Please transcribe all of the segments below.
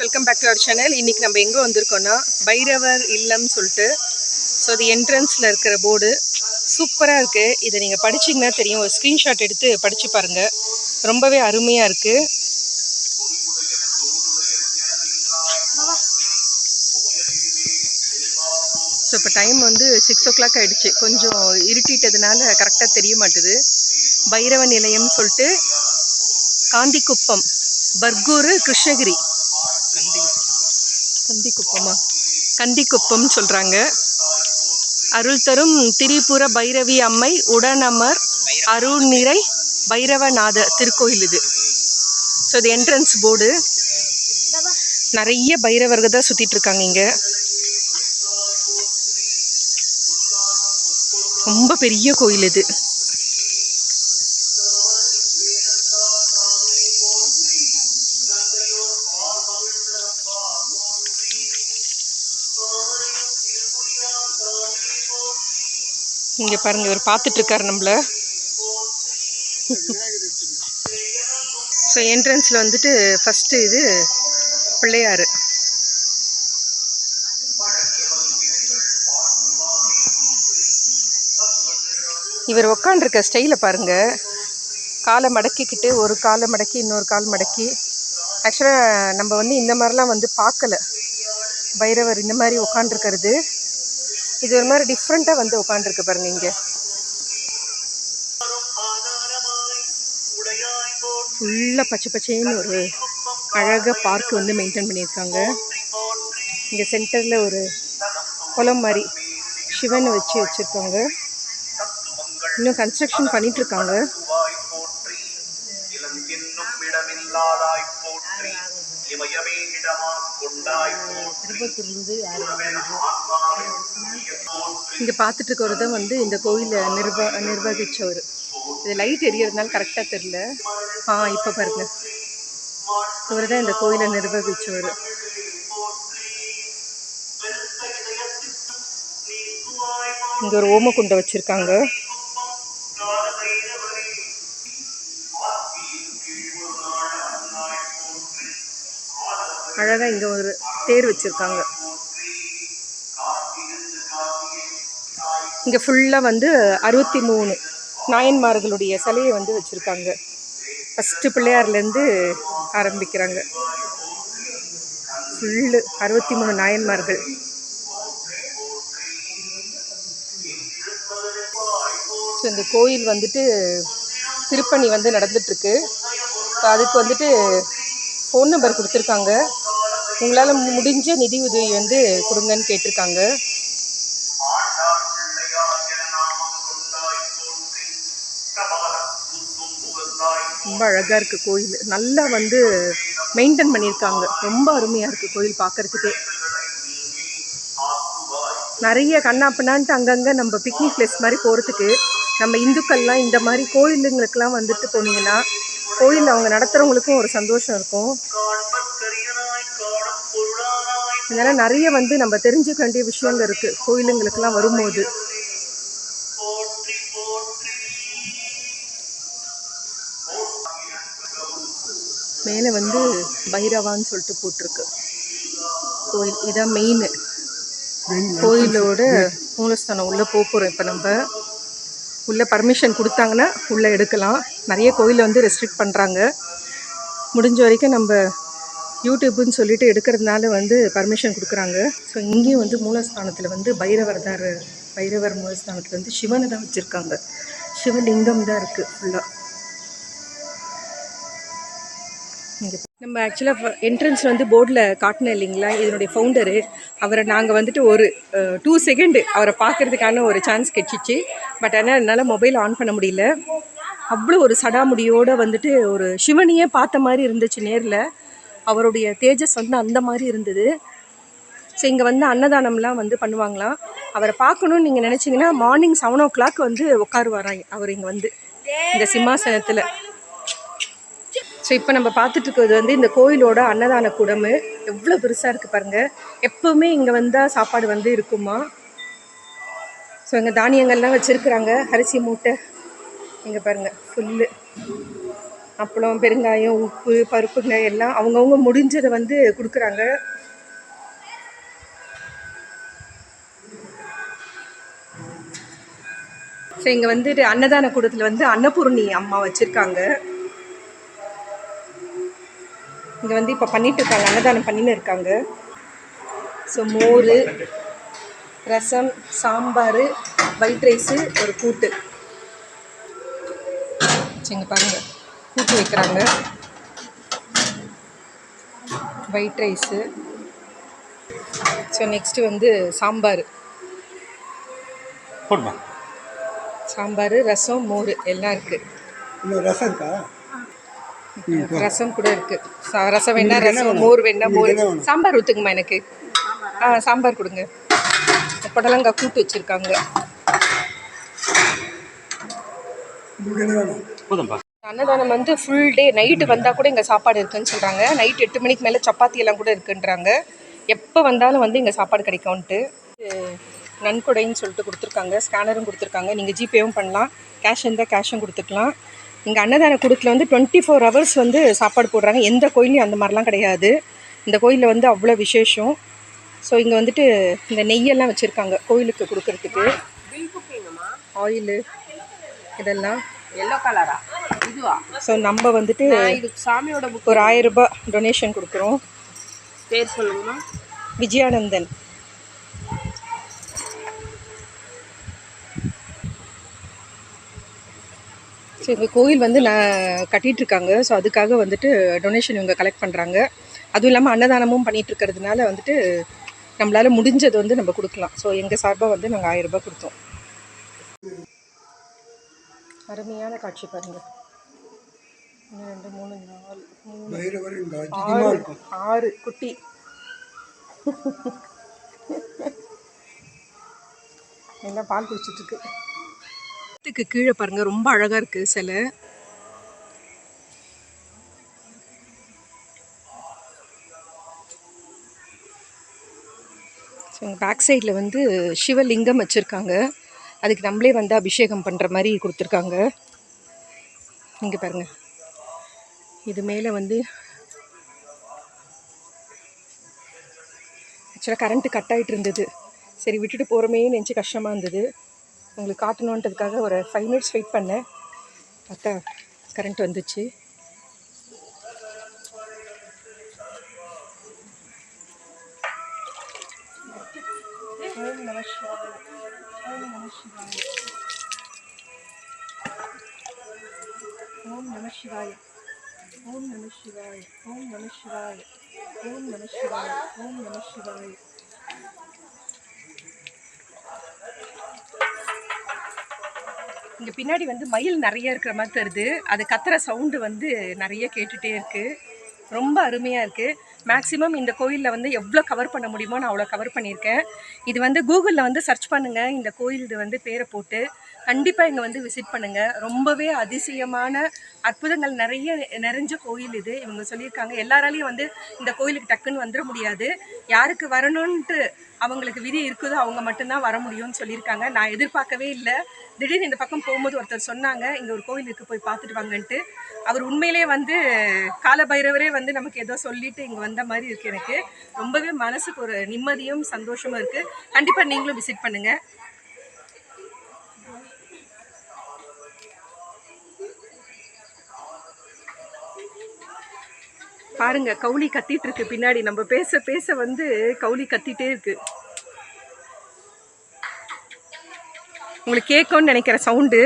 Welcome back to our channel இன்னைக்கு நம்ம எங்கே வந்திருக்கோன்னா பைரவர் இல்லம்னு சொல்லிட்டு ஸோ அது என்ட்ரன்ஸில் இருக்கிற போர்டு சூப்பராக இருக்குது இதை நீங்கள் படிச்சீங்கன்னா தெரியும். ஒரு ஸ்க்ரீன்ஷாட் எடுத்து படித்து பாருங்கள் ரொம்பவே அருமையாக இருக்குது ஸோ இப்போ டைம் வந்து சிக்ஸ் ஓ கிளாக் ஆகிடுச்சு கொஞ்சம் இருட்டிட்டதுனால கரெக்டாக தெரிய மாட்டுது. பைரவ நிலையம்னு சொல்லிட்டு காந்திக்குப்பம் பர்கூர் கிருஷ்ணகிரி. கந்திக்குப்பமா கந்திக்குப்பம் சொல்கிறாங்க அருள் தரும் திரிபுர பைரவி அம்மை உடனமர் அருள்நிறை பைரவநாத திருக்கோயில் இது. ஸோ இது என்ட்ரன்ஸ் போர்டு நிறைய பைரவர்கள் தான் சுற்றிட்டு இருக்காங்க இங்கே. ரொம்ப பெரிய கோயில் இது. இங்க பாருங்க இவர் பார்த்துட்டு இருக்காரு நம்மள. ஸோ என்ட்ரன்ஸில் வந்துட்டு ஃபஸ்ட்டு இது பிள்ளையார். இவர் உக்காண்டிருக்க ஸ்டைலை பாருங்க. காலை மடக்கிக்கிட்டு ஒரு காலை மடக்கி இன்னொரு கால் மடக்கி. ஆக்சுவலாக நம்ம வந்து இந்த மாதிரிலாம் வந்து பார்க்கல பைரவர் இந்த மாதிரி உக்காண்டிருக்கிறது இது ஒரு மாதிரி டிஃப்ரெண்ட்டாக வந்து உட்காந்துருக்கு பாருங்க இங்கே. ஃபுல்லாக பச்சை பச்சைன்னு ஒரு அழகாக பார்க் வந்து மெயின்டைன் பண்ணியிருக்காங்க. இங்கே சென்டரில் ஒரு குளம் மாதிரி சிவனை வச்சு வச்சுருக்காங்க. இன்னும் கன்ஸ்ட்ரக்ஷன் பண்ணிட்டு இமயமே இடமா கொண்டாய் இங்கே பார்த்துட்டு தான் வந்து இந்த கோயிலை நிர்வா நிர்வகிச்சவர். இது லைட் எரியறதுனால கரெக்டாக தெரில ஆ இப்போ பாருங்க. இவர் தான் இந்த கோயிலை நிர்வகிச்சவர். இங்கே ஒரு ஓமக்குண்டை வச்சுருக்காங்க. அழகாக இங்கே ஒரு தேர் வச்சுருக்காங்க. இங்கே ஃபுல்லாக வந்து அறுபத்தி மூணு நாயன்மார்களுடைய சிலையை வந்து வச்சுருக்காங்க. ஃபஸ்ட்டு பிள்ளையார்லேருந்து ஆரம்பிக்கிறாங்க. ஃபுல்லு அறுபத்தி மூணு நாயன்மார்கள். ஸோ இந்த கோயில் வந்துட்டு திருப்பணி வந்து நடந்துட்டுருக்கு. அதுக்கு வந்துட்டு ஃபோன் நம்பர் கொடுத்துருக்காங்க. உங்களால் முடிஞ்ச நிதி உதவி வந்து கொடுங்கன்னு கேட்டிருக்காங்க. ரொம்ப அழகாக இருக்குது கோயில். நல்லா வந்து மெயின்டைன் பண்ணியிருக்காங்க. ரொம்ப அருமையாக இருக்குது கோயில் பார்க்குறதுக்கே. நிறைய கண்ணாப்பின்னான்ட்டு அங்கங்கே நம்ம பிக்னிக் பிளேஸ் மாதிரி போகிறதுக்கு நம்ம இந்துக்கள்லாம் இந்த மாதிரி கோயிலுங்களுக்கெல்லாம் வந்துட்டு போனீங்கன்னா கோயில் அவங்க நடத்துகிறவங்களுக்கும் ஒரு சந்தோஷம் இருக்கும். இதெல்லாம் நிறைய வந்து நம்ம தெரிஞ்சுக்க வேண்டிய விஷயங்கள் இருக்குது கோயிலுங்களுக்கெல்லாம் வரும்போது. மேலே வந்து பைரவான்னு சொல்லிட்டு போட்டிருக்கு. கோயில் இதான் மெயின் கோயிலோட மூலஸ்தானம் உள்ளே போக போகிறோம் இப்போ நம்ம. உள்ளே பர்மிஷன் கொடுத்தாங்கன்னா உள்ளே எடுக்கலாம். நிறைய கோயிலை வந்து ரெஸ்ட்ரிக்ட் பண்ணுறாங்க முடிஞ்ச வரைக்கும் நம்ம யூடியூப்னு சொல்லிட்டு எடுக்கிறதுனால வந்து பர்மிஷன் கொடுக்குறாங்க. ஸோ இங்கேயும் வந்து மூலஸ்தானத்தில் வந்து பைரவர் தான் பைரவர் மூலஸ்தானத்தில் வந்து சிவனை தான் வச்சுருக்காங்க. சிவலிங்கம் தான் இருக்குது ஃபுல்லாக நம்ம ஆக்சுவலாக என்ட்ரன்ஸ் வந்து போர்டில் காட்டினேன் இல்லைங்களா? இதனுடைய ஃபவுண்டரு அவரை நாங்கள் வந்துட்டு ஒரு டூ செகண்டு அவரை பார்க்கறதுக்கான ஒரு சான்ஸ் கிடச்சிச்சு. பட் ஆனால் என்னால் மொபைல் ஆன் பண்ண முடியல. அவ்வளோ ஒரு சடாமுடியோடு வந்துட்டு ஒரு சிவனையே பார்த்த மாதிரி இருந்துச்சு நேரில். அவருடைய தேஜஸ் வந்து அந்த மாதிரி இருந்தது. ஸோ இங்கே வந்து அன்னதானம்லாம் வந்து பண்ணுவாங்களாம். அவரை பார்க்கணுன்னு நீங்கள் நினச்சிங்கன்னா மார்னிங் செவன் ஓ கிளாக் வந்து உட்காருவாராம் அவர் இங்கே வந்து. இந்த சிம்மாசனத்தில். ஸோ இப்போ நம்ம பார்த்துட்டு இருக்கிறது வந்து இந்த கோயிலோட அன்னதான கூடம். எவ்வளோ பெருசாக இருக்குது பாருங்கள் எப்போவுமே இங்கே வந்தால் சாப்பாடு வந்து இருக்குமா? ஸோ இங்கே தானியங்கள்லாம் வச்சுருக்குறாங்க. அரிசி மூட்டை. இங்கே பாருங்கள் ஃபுல்லு அப்பளம் பெருங்காயம் உப்பு பருப்புங்க எல்லாம் அவங்கவுங்க முடிஞ்சதை வந்து கொடுக்குறாங்க. ஸோ இங்கே வந்துட்டு அன்னதான கூடத்தில் வந்து அன்னபூர்ணி அம்மா வச்சுருக்காங்க. இங்கே வந்து இப்போ பண்ணிட்டு இருக்காங்க அன்னதானம் பண்ணின்னு இருக்காங்க. ஸோ மோர் ரசம் சாம்பார் ஒயிட் ரைஸு ஒரு கூட்டு. சரிங்க பாருங்கள் கூட்டு வைக்கிறாங்க. ஒயிட் ரைஸு ஸோ நெக்ஸ்ட்டு வந்து சாம்பார். போடுமா? சாம்பார் ரசம் மோர் எல்லாம் இருக்குது ரசம் இருக்கா? ரசம் கூட இருக்கு. சா- ரசம் வேணா ரசம்? மோர் வேணா மோர்? சாம்பார் ஊற்றுங்கம்மா எனக்கு? ஆ சாம்பார் கொடுங்க. புடலங்காய் கூட்டு வச்சுருக்காங்க. போதும்பா. அன்னதானம் வந்து ஃபுல் டே நைட்டு வந்தால் கூட இங்கே சாப்பாடு இருக்குன்னு சொல்கிறாங்க நைட் எட்டு மணிக்கு மேலே சப்பாத்தி எல்லாம் கூட இருக்குன்றாங்க. எப்போ வந்தாலும் வந்து இங்கே சாப்பாடு கிடைக்கும்ன்ட்டு. நன்கொடைன்னு சொல்லிட்டு கொடுத்துருக்காங்க ஸ்கேனரும் கொடுத்துருக்காங்க. நீங்கள் ஜிபேவும் பண்ணலாம். கேஷ் இருந்தால் கேஷும் கொடுத்துக்கலாம். இங்கே அன்னதான கூடத்தில் வந்து டுவெண்ட்டி ஃபோர் ஹவர்ஸ் வந்து சாப்பாடு போடுறாங்க. எந்த கோயிலையும் அந்த மாதிரிலாம் கிடையாது. இந்த கோயிலில் வந்து அவ்வளோ விசேஷம். ஸோ இங்கே வந்துட்டு இந்த நெய்யெல்லாம் வச்சுருக்காங்க கோயிலுக்கு கொடுக்கறதுக்கு. ஆயிலு இதெல்லாம். எல்லோ கலரா இதுவா? ஸோ நம்ம வந்துட்டு நான் இது சாமியோட புக் ஒரு ஆயிரம் ரூபாய் டொனேஷன் கொடுக்குறோம். பேர் சொல்லுங்கம்மா. விஜயானந்தன். ஸோ இந்த கோயில் வந்து நான் கட்டிட்டு இருக்காங்க ஸோ அதுக்காக வந்துட்டு டொனேஷன் இவங்க கலெக்ட் பண்ணுறாங்க அதுவும் இல்லாமல் அன்னதானமும் பண்ணிட்டு இருக்கிறதுனால வந்துட்டு நம்மளால முடிஞ்சது வந்து நம்ம கொடுக்கலாம். ஸோ எங்கள் சார்பாக வந்து நாங்கள் ஆயிரம் ரூபாய் கொடுத்தோம். அருமையான காட்சி பாருங்க. ஒன்று ரெண்டு மூணு நாலு மூணு ஆறு ஆறு குட்டி. எல்லாம் பால் குடிச்சிட்டு இருக்கு இதுக்கு கீழே பாருங்க ரொம்ப அழகா இருக்கு சிலை. பேக் சைடில் வந்து சிவலிங்கம் வச்சுருக்காங்க. அதுக்கு நம்மளே வந்து அபிஷேகம் பண்ணுற மாதிரி கொடுத்துருக்காங்க. இங்கே பாருங்க. இது மேலே வந்து ஆக்சுவலாக கரண்ட்டு கட் ஆகிட்டு இருந்தது. சரி விட்டுட்டு போகிறோமே நினச்சி கஷ்டமாக இருந்தது. உங்களுக்கு காட்டணுன்றதுக்காக ஒரு ஃபைவ் மினிட்ஸ் வெயிட் பண்ணேன். பார்த்தா கரண்ட் வந்துச்சு. ஓம் ஓம் நம சிவாய ஓம் நம சிவாய ஓம் நம சிவாய ஓம் நம சிவாய ஓம் நம சிவாய ஓம் நம சிவாய இங்கே பின்னாடி வந்து மயில் நிறைய இருக்கிற மாதிரி தருது அது கத்துற சவுண்டு வந்து நிறைய கேட்டுகிட்டே இருக்குது ரொம்ப அருமையாக இருக்குது மேக்ஸிமம் இந்த கோயிலில் வந்து எவ்வளோ கவர் பண்ண முடியுமோ நான் அவ்வளோ கவர் பண்ணியிருக்கேன். இது வந்து கூகுளில் வந்து சர்ச் பண்ணுங்கள் இந்த கோயில் இது வந்து பேரை போட்டு கண்டிப்பாக இங்கே வந்து விசிட் பண்ணுங்கள் ரொம்பவே அதிசயமான அற்புதங்கள் நிறைய நிறைஞ்ச கோயில் இது. இவங்க சொல்லியிருக்காங்க. எல்லாராலையும் வந்து இந்த கோயிலுக்கு டக்குன்னு வந்துட முடியாது. யாருக்கு வரணுன்ட்டு அவங்களுக்கு விதி இருக்குதோ அவங்க மட்டும்தான் வர முடியும்னு சொல்லியிருக்காங்க. நான் எதிர்பார்க்கவே இல்லை. திடீர்னு இந்த பக்கம் போகும்போது ஒருத்தர் சொன்னாங்க இங்கே ஒரு கோயில் போய் பார்த்துட்டு வாங்கன்ட்டு. அவர் உண்மையிலே வந்து காலபைரவரே வந்து நமக்கு ஏதோ சொல்லிட்டு இங்கே வந்த மாதிரி இருக்கு எனக்கு. ரொம்பவே மனசுக்கு ஒரு நிம்மதியும் சந்தோஷமும் இருக்குது கண்டிப்பாக நீங்களும் விசிட் பண்ணுங்கள் பாருங்க கவுளி கத்திட்டு இருக்கு பின்னாடி. நம்ம பேச பேச வந்து கவுளி கத்திட்டே இருக்கு. உங்களுக்கு கேட்கும்னு நினைக்கிற சவுண்டு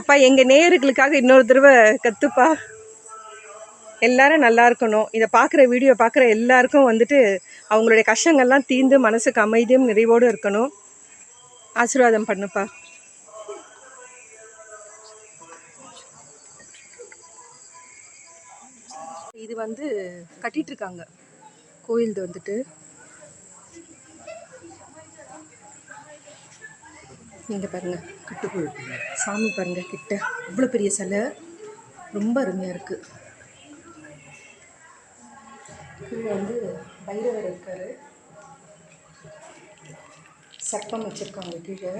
அப்பா எங்கள் நேயர்களுக்காக இன்னொரு தடவை கற்றுப்பா எல்லாரும் நல்லா இருக்கணும். இதை பார்க்குற வீடியோ பார்க்குற எல்லாருக்கும் வந்துட்டு அவங்களுடைய கஷ்டங்கள்லாம் தீர்ந்து மனசுக்கு அமைதியும் நிறைவோடு இருக்கணும். ஆசீர்வாதம் பண்ணுப்பா. இது வந்து கட்டிட்டுருக்காங்க கோயில் வந்துட்டு. நீங்க பாருங்க. சாமி பாருங்க கிட்ட. இவ்வளோ பெரிய சிலை. ரொம்ப அருமையாக இருக்கு. கீழே வந்து பைரவர் இருக்காரு. சர்ப்பம் வச்சிருக்காங்க கீழே.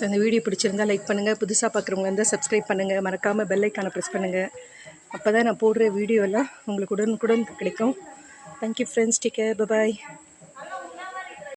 ஸோ இந்த வீடியோ பிடிச்சிருந்தா லைக் பண்ணுங்கள் புதுசாக பார்க்குறவங்க இருந்தால் சப்ஸ்கிரைப் பண்ணுங்கள் மறக்காமல் பெல்லைக்கான ப்ரெஸ் பண்ணுங்கள் அப்போ தான் நான் போடுற வீடியோ எல்லாம் உங்களுக்கு உடனுக்குடன் கிடைக்கும். Thank you friends take care bye bye